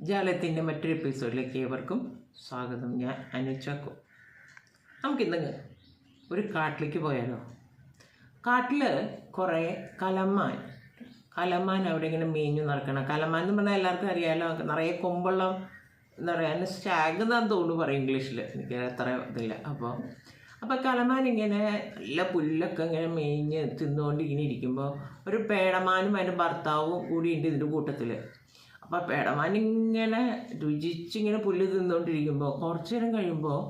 ജാലത്തിന്റെ മറ്റൊരു എപ്പിസോഡിലേക്ക് ഏവർക്കും സ്വാഗതം. ഞാൻ അനു നമുക്ക് ഇന്ന് ഒരു കാട്ടിലേക്ക് പോയാലോ? കാട്ടിൽ കുറേ കലമാൻ. കലമാൻ അവിടെ ഇങ്ങനെ മേഞ്ഞു നടക്കണം. കലമാൻ എന്ന് പറഞ്ഞാൽ എല്ലാവർക്കും അറിയാമല്ലോ നിറയെ കൊമ്പുള്ള എന്താ പറയുക അതിന് സ്റ്റാഗ് എന്നാന്ന് തോന്നുന്നു പറയും ഇംഗ്ലീഷിൽ എനിക്ക് അത്ര ഇതില്ല. അപ്പോൾ അപ്പോൾ കലമാൻ ഇങ്ങനെ നല്ല പുല്ലൊക്കെ ഇങ്ങനെ മേഞ്ഞ് തിന്നുകൊണ്ട് ഇങ്ങനെ ഇരിക്കുമ്പോൾ ഒരു പേടമാനും അതിന്റെ ഭർത്താവും കൂടി ഉണ്ട് ഇതിന്റെ കൂട്ടത്തിൽ അപ്പോൾ പേടമാൻ ഇങ്ങനെ രുചിച്ചിങ്ങനെ പുല്ല് തിന്നുകൊണ്ടിരിക്കുമ്പോൾ കുറച്ച് നേരം കഴിയുമ്പോൾ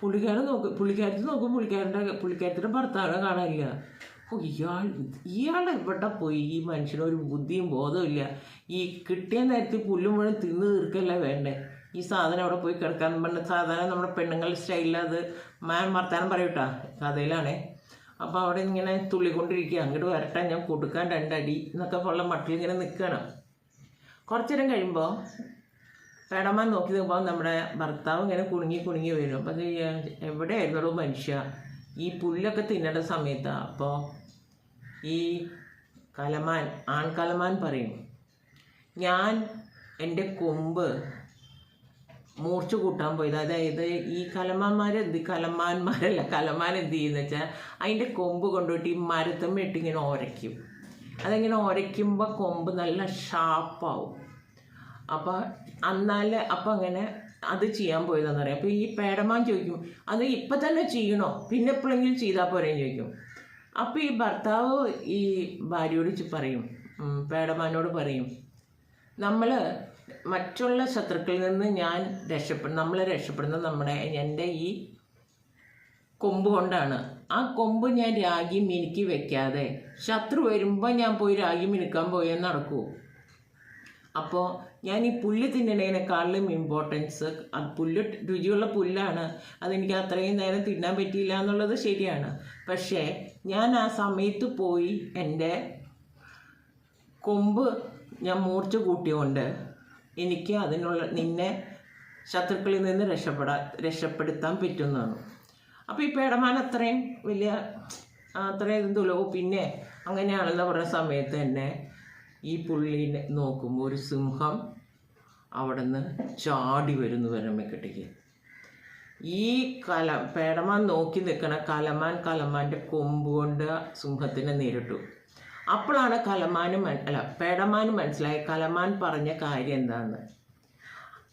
പുള്ളിക്കാരൻ നോക്ക് പുള്ളിക്കാരത്തിൽ നോക്കും പുള്ളിക്കാരന്റെ പുള്ളിക്കാരത്തിന്റെ ഭർത്താവിനെ കാണാനില്ല. ഓ ഇയാൾ ഇയാൾ എവിടെ പോയി? ഈ മനുഷ്യനൊരു ബുദ്ധിയും ബോധവും ഇല്ല ഈ കിട്ടിയ നേരത്തിൽ പുല്ലും മുഴുവൻ തിന്ന് തീർക്കല്ല വേണ്ടേ? ഈ സാധനം അവിടെ പോയി കിടക്കാൻ പറഞ്ഞ സാധാരണ നമ്മുടെ പെണ്ണുങ്ങളുടെ സ്റ്റൈലിൽ അത്. മാൻ വർത്താനം പറയൂട്ടാ കഥയിലാണേ. അപ്പോൾ അവിടെ ഇങ്ങനെ തുള്ളിക്കൊണ്ടിരിക്കുക. അങ്ങോട്ട് വരട്ടെ ഞാൻ കൊടുക്കാൻ രണ്ടടി എന്നൊക്കെ ഉള്ള മട്ടിൽ ഇങ്ങനെ നിൽക്കണം കുറച്ചു നേരം കഴിയുമ്പോൾ പേടമാൻ നോക്കി നിൽക്കുമ്പോൾ നമ്മുടെ ഭർത്താവ് ഇങ്ങനെ കുണുങ്ങി കുണുങ്ങി വരും അപ്പം എവിടെയായിരുന്നോ മനുഷ്യ? ഈ പുല്ലൊക്കെ തിന്നേണ്ട സമയത്താണ് അപ്പോൾ ഈ കലമാൻ ആൺകലമാൻ പറയും ഞാൻ എന്റെ കൊമ്പ് മൂർച്ച കൂട്ടാൻ പോയത്. അതായത് ഈ കലമാന്മാരെ എന്ത് കലമാന്മാരല്ല കലമാൻ എന്ത് ചെയ്യുന്ന വെച്ചാൽ അതിന്റെ കൊമ്പ് കൊണ്ടുപോയിട്ട് ഈ മരത്തമ്മ ഇങ്ങനെ ഉരയ്ക്കും അതിങ്ങനെ ഉരയ്ക്കുമ്പോൾ കൊമ്പ് നല്ല ഷാർപ്പാവും അപ്പോൾ എന്നാൽ അപ്പം അങ്ങനെ അത് ചെയ്യാൻ പോയതെന്ന് പറയാം. അപ്പോൾ ഈ പേടമാൻ ചോദിക്കും അത് ഇപ്പം തന്നെ ചെയ്യണോ? പിന്നെ എപ്പോഴെങ്കിലും ചെയ്താൽ പോരേന്ന് ചോദിക്കും. അപ്പോൾ ഈ ഭർത്താവ് ഈ ഭാര്യയോട് പറയും പേടമാനോട് പറയും നമ്മൾ മറ്റുള്ള ശത്രുക്കളിൽ നിന്ന് ഞാൻ രക്ഷപ്പെടും നമ്മളെ രക്ഷപ്പെടുന്നത് നമ്മുടെ എന്റെ ഈ കൊമ്പ് കൊണ്ടാണ്. ആ കൊമ്പ് ഞാൻ രാഗി മിനുക്കി വെക്കാതെ. ശത്രു വരുമ്പോൾ ഞാൻ പോയി രാഗി മിനുക്കാൻ പോയാൽ നടക്കൂ. അപ്പോൾ ഞാൻ ഈ പുല്ല് തിന്നണേനേക്കാളിലും ഇമ്പോർട്ടൻസ് അത് പുല്ല് രുചിയുള്ള പുല്ലാണ്. അതെനിക്ക് അത്രയും നേരം തിന്നാൻ പറ്റിയില്ല എന്നുള്ളത് ശരിയാണ്. പക്ഷേ ഞാൻ ആ സമയത്ത് പോയി എന്റെ കൊമ്പ് ഞാൻ മൂർച്ച കൂട്ടിയോണ്ട് എനിക്ക് അതിനുള്ള നിന്നെ ശത്രുക്കളിൽ നിന്ന് രക്ഷപ്പെടാ രക്ഷപ്പെടുത്താൻ പറ്റുന്നതാണ്. അപ്പോൾ ഈ പേടമാൻ അത്രയും വലിയ അത്രയും എന്തുള്ളൂ പിന്നെ അങ്ങനെയാണെന്ന് പറഞ്ഞ സമയത്ത് തന്നെ ഈ പുള്ളിനെ നോക്കുമ്പോൾ ഒരു സിംഹം അവിടെ നിന്ന് ചാടി വരുന്നു വരമ്മക്കെട്ടിക്ക് ഈ കല പേടമാൻ നോക്കി നിൽക്കണ കലമാൻ കലമാന്റെ കൊമ്പ് കൊണ്ട് സിംഹത്തിനെ നേരിട്ടു. അപ്പോഴാണ് കലമാനും മന- അല്ല പേടമാനും മനസ്സിലായ. കലമാൻ പറഞ്ഞ കാര്യം എന്താണ്?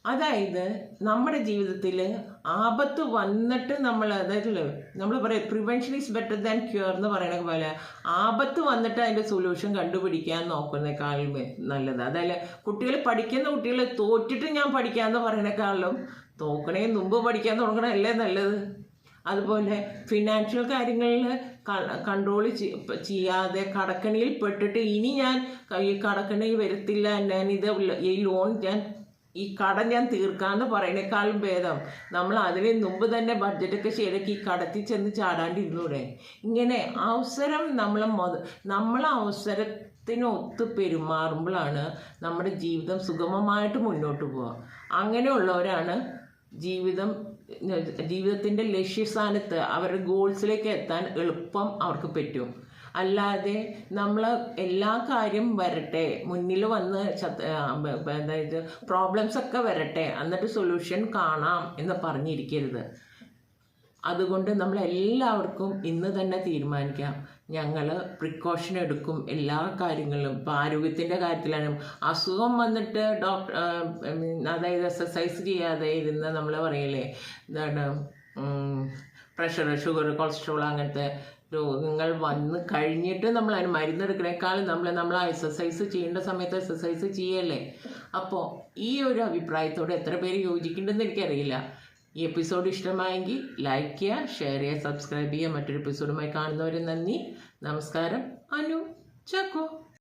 അതായത് നമ്മുടെ ജീവിതത്തിൽ ആപത്ത് വന്നിട്ട് നമ്മൾ അതായത് നമ്മൾ പറയും prevention is better than cure എന്ന് പറയണ പോലെ ആപത്ത് വന്നിട്ട് അതിന്റെ സൊല്യൂഷൻ കണ്ടുപിടിക്കാൻ നോക്കുന്നേക്കാളും നല്ലത്. അതായത് കുട്ടികൾ പഠിക്കുന്ന കുട്ടികൾ തോറ്റിട്ട് ഞാൻ പഠിക്കാമെന്ന് പറയണേക്കാളും തോക്കണേ മുമ്പ് പഠിക്കാൻ തുടങ്ങണമല്ലേ നല്ലത്. അതുപോലെ ഫിനാൻഷ്യൽ കാര്യങ്ങളിൽ കൺട്രോൾ ചെയ്യാതെ കടക്കണിയിൽ പെട്ടിട്ട് ഇനി ഞാൻ ഈ കടക്കണിയിൽ വരത്തില്ല. ഞാൻ ഇത് ഈ ലോൺ ഞാൻ ഈ കട ഞാൻ തീർക്കാന്ന് പറയണേക്കാളും ഭേദം. നമ്മൾ അതിന് മുമ്പ് തന്നെ ബഡ്ജറ്റൊക്കെ ശരിയാക്കി കടത്തിൽ ചെന്ന് ചാടാണ്ടിരുന്നൂടെ? ഇങ്ങനെ അവസരം നമ്മൾ മൊത അവസരത്തിന് ഒത്ത് പെരുമാറുമ്പോഴാണ് നമ്മുടെ ജീവിതം സുഗമമായിട്ട് മുന്നോട്ട് പോവുക. അങ്ങനെയുള്ളവരാണ് ജീവിതം ജീവിതത്തിന്റെ ലക്ഷ്യസ്ഥാനത്ത് അവരുടെ ഗോൾസിലേക്ക് എത്താൻ എളുപ്പം അവർക്ക് പറ്റും. അല്ലാതെ നമ്മൾ എല്ലാ കാര്യം വരട്ടെ മുന്നിൽ വന്ന് അതായത് പ്രോബ്ലംസ് ഒക്കെ വരട്ടെ എന്നിട്ട് സൊല്യൂഷൻ കാണാം എന്ന് പറഞ്ഞിരിക്കരുത്. അതുകൊണ്ട് നമ്മൾ എല്ലാവർക്കും ഇന്ന് തന്നെ തീരുമാനിക്കാം. ഞങ്ങൾ പ്രിക്കോഷൻ എടുക്കും എല്ലാ കാര്യങ്ങളിലും. ഇപ്പോൾ ആരോഗ്യത്തിന്റെ കാര്യത്തിലാണ് അസുഖം വന്നിട്ട് ഡോക്ടർ അതായത് എക്സസൈസ് ചെയ്യാതെ ഇരുന്ന് നമ്മൾ പറയല്ലേ എന്താണ് പ്രഷർ ഷുഗർ കൊളസ്ട്രോൾ അങ്ങനത്തെ രോഗങ്ങൾ വന്ന് കഴിഞ്ഞിട്ട് നമ്മൾ അതിന് മരുന്നെടുക്കണേക്കാളും നമ്മൾ നമ്മൾ എക്സസൈസ് ചെയ്യേണ്ട സമയത്ത് എക്സസൈസ് ചെയ്യല്ലേ? അപ്പോൾ ഈ ഒരു അഭിപ്രായത്തോട് എത്ര പേര് യോജിക്കുന്നുണ്ടെന്ന് എനിക്കറിയില്ല. ഈ എപ്പിസോഡ് ഇഷ്ടമായെങ്കിൽ ലൈക്ക് ചെയ്യുക ഷെയർ ചെയ്യുക സബ്സ്ക്രൈബ് ചെയ്യുക. മറ്റൊരു എപ്പിസോഡുമായി കാണുന്നവരെ നന്ദി. നമസ്കാരം. അനു ചക്കോ.